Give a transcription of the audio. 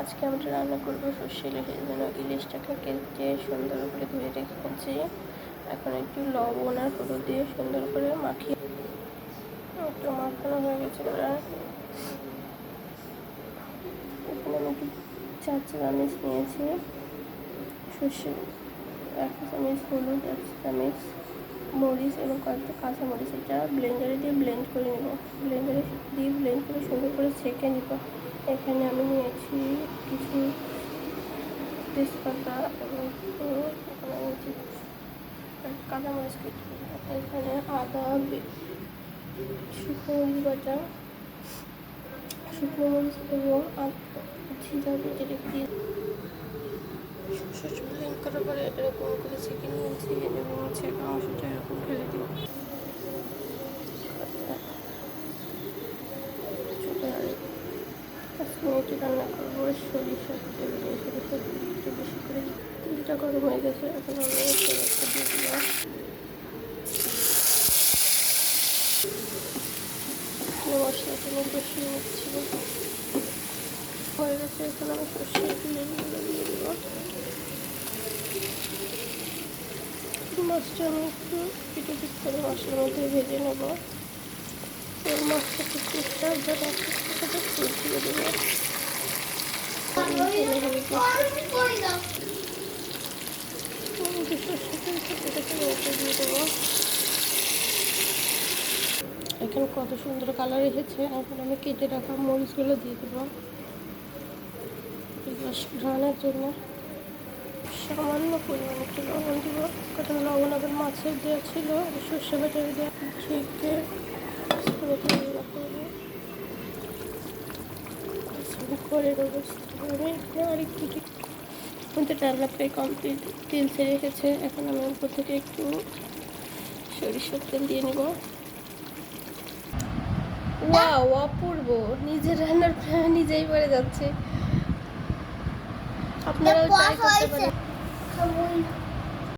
আজকে আমরা রান্না করব সর্ষে ইলিশের জন্য ইলিশটাকে কেটে সুন্দর করে ধুয়ে রেখেছি। এখন একটু লবণ আর হলুদ দিয়ে সুন্দর করে মাখিয়ে একটু মাখানো হয়ে গেছে প্রায় এখানে একটু চার নিয়েছি। সর্ষে এক চামচ হলুদ, এক চামচ মরিচ এবং কয়েকটা কাঁচা মরিচ। এটা ব্লেন্ডারে দিয়ে ব্লেন্ড করে নেব। ব্লেন্ডারে দিয়ে ব্লেন্ড করে সুন্দর করে ছেঁকে নিব। এখানে আমি নিয়েছি কিছু তেজপাতা এবং নিয়েছি কাঁচা মরিচ কেটে এখানে আদা শুকনো মরিচ বাটা, শুকনো মরিচ এবং জিরা বেটে রেখে ব্লেন্ড করার পরে এরকম করে ছেঁকে নিয়েছি এবং অংশটা এরকম ফেলে একটু রান্না করব তেল দিয়ে বেশি করে তেলটা গরম হয়ে গেছে এখন আমি তেলটা দিয়ে দিলাম মশলাটা আমি কষিয়ে নিচ্ছি হয়ে গেছে এখন আমি সর্ষের তেলগুলো দিয়ে দেবো মাছটা আমি একটু মধ্যে ভেজে নেব মাছটা একটু চেষ্টা ফুল দেবো এখানে কত সুন্দর কালার এসেছে। এখন আমি কেটে রাখা মরিচগুলো দিয়ে দেবো। ঘ্রাণের জন্য। সামান্য পরিমাণে একটু লবণ দিব। কারণ লবণ আবার মাছের দেওয়া ছিল, সর্ষে বাটার দেওয়া। ঝেঁকে ঘরের অবস্থা এখানে আরেকটু কিন্তু রান্না প্রায় কমপ্লিট তেল ছেড়ে রেখেছে এখন আমি উপর থেকে একটু সরিষার তেল দিয়ে নিব। ওয়াও অপূর্ব! নিজের রান্নার প্রায় নিজেই পড়ে যাচ্ছে। আপনারাও ট্রাই করতে পারেন।